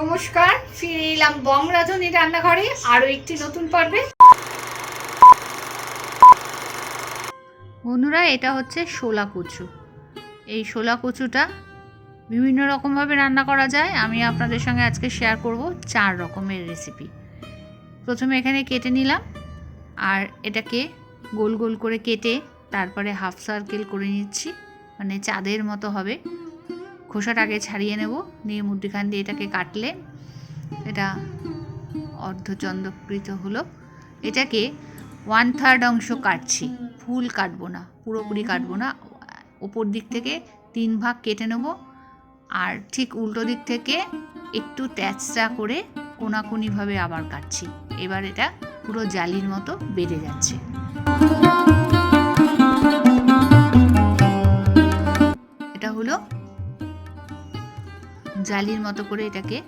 নমস্কার, ফিরে এলাম বং রাঁধুনি রান্নাঘরে আরও একটি নতুন পর্বে। বন্ধুরা, এটা হচ্ছে শোলা কচু। এই শোলা কচুটা বিভিন্ন রকমভাবে রান্না করা যায়। আমি আপনাদের সঙ্গে আজকে শেয়ার করব চার রকমের রেসিপি প্রথমে এখানে কেটে নিলাম, আর এটাকে গোল গোল করে কেটে তারপরে হাফ সার্কেল করে নিচ্ছি মানে চাঁদের মতো হবে। খোসাটা আগে ছাড়িয়ে নেব। নিয়ে মুদ্রিখান দিয়ে এটাকে কাটলে এটা অর্ধচন্দ্রকৃত হলো। এটাকে ওয়ান থার্ড অংশ কাটছি। ফুল কাটবো না, পুরোপুরি কাটবো না। ওপর দিক থেকে তিন ভাগ কেটে নেব। আর ঠিক উল্টো দিক থেকে একটু ট্যাচটা করে কোনাকুনিভাবে আবার কাটছি। এবার এটা পুরো জালির মতো বেড়ে যাচ্ছে। এটা হলো জালির মতো করে এটাকে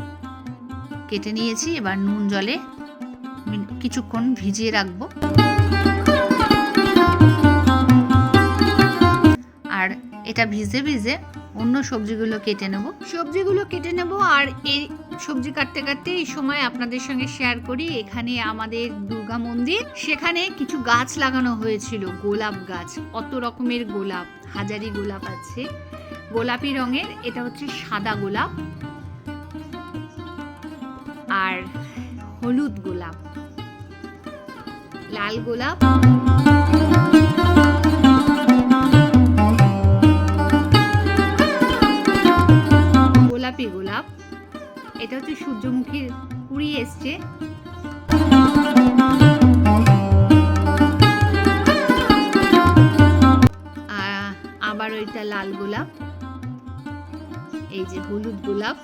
কেটে নিয়েছি। এবার নুন জলে কিছুক্ষণ ভিজিয়ে রাখব। আর এটা ভিজে ভিজে অন্য সবজিগুলো কেটে নেব। সবজিগুলো কেটে নেব আর এই সবজি কাটতে কাটতে এই সময় আপনাদের সঙ্গে শেয়ার করি, এখানে আমাদের দুর্গা মন্দির। সেখানে কিছু গাছ লাগানো হয়েছিল, গোলাপ গাছ, কত রকমের গোলাপ, হাজারি গোলাপ আছে। গোলাপি রঙের, এটা হচ্ছে সাদা গোলাপ। আর হলুদ গোলাপ। লাল গোলাপ। গোলাপি গোলাপ। এটা হচ্ছে সূর্যমুখীর কুড়ি এসছে। আবার ওইটা লাল গোলাপ। এই যে হলুদ গোলাপ।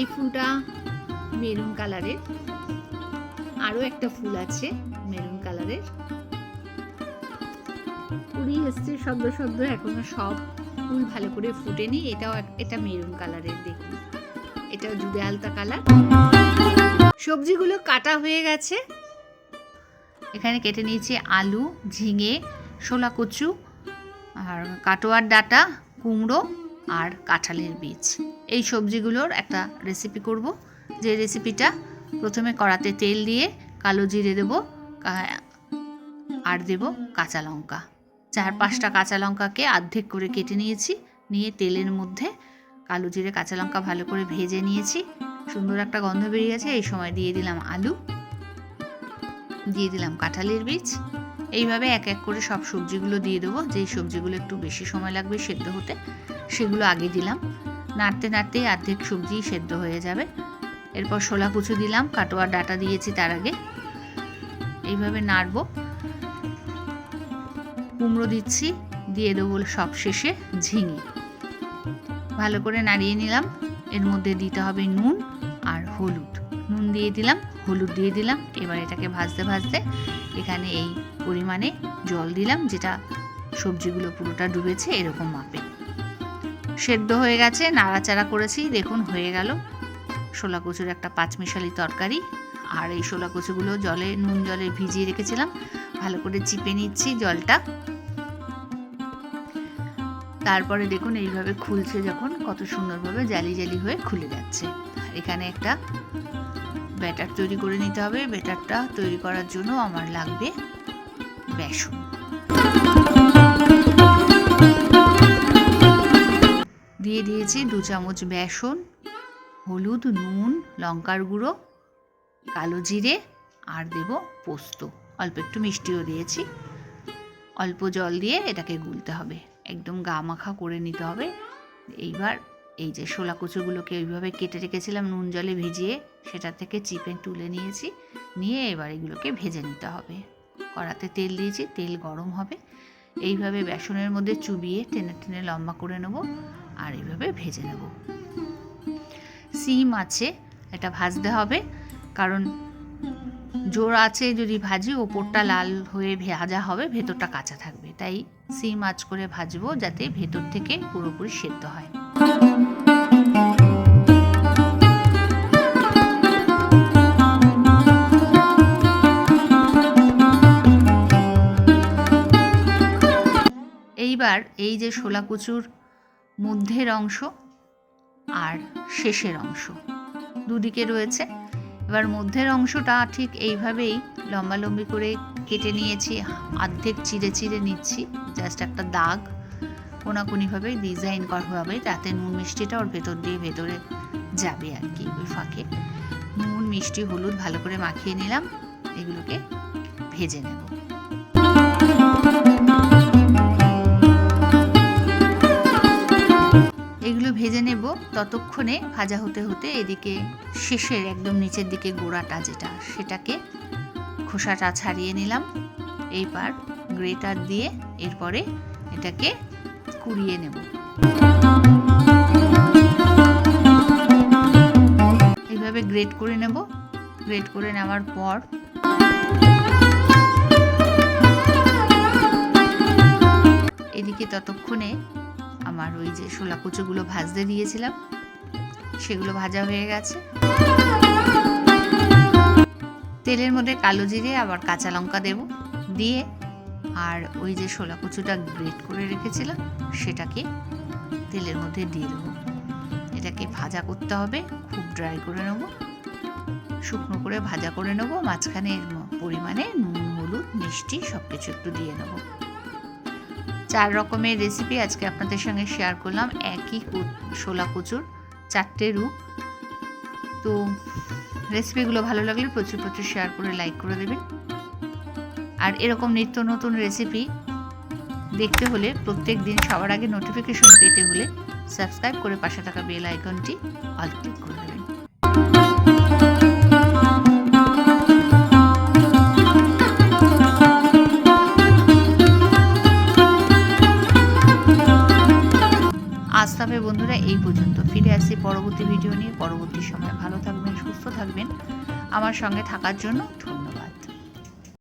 এই ফুলটা মেরুন কালারের। আরও একটা ফুল আছে মেরুন কালারের। কুড়ি এসছে শব্দ শব্দ, এখনও সব ফুল ভালো করে ফুটেনি। এটাও এটা মেরুন কালারের দেখুন। এটাও জুড়ে আলতা কালার। সবজিগুলো কাটা হয়ে গেছে। এখানে কেটে নিয়েছি আলু, ঝিঙে শোলা কচু আর কাটোয়ার ডাটা, কুমড়ো আর কাঁঠালের বীজ। এই সবজিগুলোর একটা রেসিপি করব। যে রেসিপিটা প্রথমে কড়াতে তেল দিয়ে কালো জিরে দেবো আর দেব কাঁচা লঙ্কা। চার পাঁচটা কাঁচা লঙ্কাকে অর্ধেক করে কেটে নিয়েছি, নিয়ে তেলের মধ্যে কালো জিরে, কাঁচা লঙ্কা ভালো করে ভেজে নিয়েছি। সুন্দর একটা গন্ধ বেরিয়ে গেছে এই সময় দিয়ে দিলাম আলু, দিয়ে দিলাম কাঁঠালের বীজ। এইভাবে এক এক করে সব সবজিগুলো দিয়ে দেবো। যেই সবজিগুলো একটু বেশি সময় লাগবে সেদ্ধ হতে, সেগুলো আগে দিলাম। নাড়তে নাড়তেই অর্ধেক সবজি সেদ্ধ হয়ে যাবে। এরপর শোলা কুচু দিলাম কাটোয়ার ডাটা দিয়েছি তার আগে। এইভাবে নাড়বো। কুমড়ো দিচ্ছি, দিয়ে দেবো সব শেষে ঝিঙে। ভালো করে নাড়িয়ে নিলাম। এর মধ্যে দিতে হবে নুন আর হলুদ। নুন দিয়ে দিলাম, হলুদ দিয়ে দিলাম, এবার এটাকে ভাজতে ভাজতে এখানে এই পরিমাণে জল দিলাম, যেটা সবজিগুলো পুরোটা ডুবেছে, এরকম মাপে। সেদ্ধ হয়ে গেছে, নাড়াচাড়া করেছি, দেখুন হয়ে গেল। শোলা কচুর একটা পাঁচমিশালি তরকারি, আর এই শোলা কচুগুলো জলে, নুন জলে ভিজিয়ে রেখেছিলাম, ভালো করে চিপে নিচ্ছি জলটা। তারপরে দেখুন এইভাবে খুলছে যখন, কত সুন্দরভাবে জালি জালি হয়ে খুলে যাচ্ছে। এখানে একটা ব্যাটার তৈরি করে নিতে হবে। ব্যাটারটা তৈরি করার জন্য আমার লাগবে বেসন। দিয়ে দিয়েছি দু চামচ বেসন, হলুদ, নুন, লঙ্কার গুঁড়ো, কালো জিরে, আর দেব পোস্ত। অল্প একটু মিষ্টিও দিয়েছি। অল্প জল দিয়ে এটাকে গুলতে হবে। একদম গা মাখা করে নিতে হবে। এইবার এই যে শোলা কচুগুলোকে ওইভাবে কেটে রেখেছিলাম নুন জলে ভিজিয়ে, সেটা থেকে চিপে তুলে নিয়েছি। নিয়ে এবার এগুলোকে ভেজে নিতে হবে। কড়াতে তেল দিয়েছি, তেল গরম হবে। এইভাবে বেসনের মধ্যে চুবিয়ে টেনে টেনে লম্বা করে নেব আর এইভাবে ভেজে নেব। সিম আছে, এটা ভাজতে হবে। কারণ জোর আছে যদি ভাজি, ওপরটা লাল হয়ে ভাজা হবে, ভেতরটা কাঁচা থাকবে। তাই সিম আঁচ করে ভাজবো যাতে ভেতর থেকে পুরোপুরি সেদ্ধ হয়। এইবার এই যে শোলা কচুর মধ্যের অংশ আর শেষের অংশ, দুদিকে রয়েছে। এবার মধ্যের অংশটা ঠিক এইভাবেই লম্বালম্বি করে কেটে নিয়েছি অর্ধেক চিড়ে চিড়ে নিচ্ছি জাস্ট একটা দাগ। কোনাকুনিভাবে ডিজাইন করা হবে যাতে নুন মিষ্টিটা ওর ভেতর দিয়ে ভেতরে যাবে আর কি, ওই ফাঁকে। নুন, মিষ্টি, হলুদ ভালো করে মাখিয়ে নিলাম, এগুলোকে ভেজে নেব। এগুলো ভেজে নেব ততক্ষণে ভাজা হতে হতে এদিকে শেষের একদম নিচের দিকে গোড়াটা যেটা, সেটাকে খোসাটা ছাড়িয়ে নিলাম। এইবার গ্রেটার দিয়ে এরপরে এটাকে কুড়িয়ে নেব। এইভাবে গ্রেট করে নেব। গ্রেট করে নেওয়ার পর এদিকে ততক্ষণে আমার ওই যে শোলা কুচোগুলো ভাজতে দিয়েছিলাম, সেগুলো ভাজা হয়ে গেছে। তেলের মধ্যে কালো জিরে, আবার কাঁচা লঙ্কা দেব দিয়ে, আর ওই যে শোলা কুচুটা গ্রেট করে রেখেছিলাম, সেটাকে তেলের মধ্যে দিয়ে দেবো। এটাকে ভাজা করতে হবে, খুব ড্রাই করে নেব। শুকনো করে ভাজা করে নেব মাঝখানে পরিমাণে নুন, হলুদ, মিষ্টি সব কিছু একটু দিয়ে নেব। চার রকমের রেসিপি আজকে আপনাদের সঙ্গে শেয়ার করলাম। একই শোলা কচুর চারটে রূপ তো রেসিপিগুলো ভালো লাগলে প্রচুর প্রচুর শেয়ার করে লাইক করে দেবেন। আর এরকম নিত্য নতুন রেসিপি দেখতে হলে প্রত্যেক দিন সবার আগে নোটিফিকেশন পেতে হলে সাবস্ক্রাইব করে পাশে থাকা বেল আইকনটি অল ক্লিক করে দেবেন। তবে বন্ধুরা, এই পর্যন্ত। ফিরে আসছি পরবর্তী ভিডিও নিয়ে। পরবর্তী সময় ভালো থাকবেন, সুস্থ থাকবেন। আমার সঙ্গে থাকার জন্য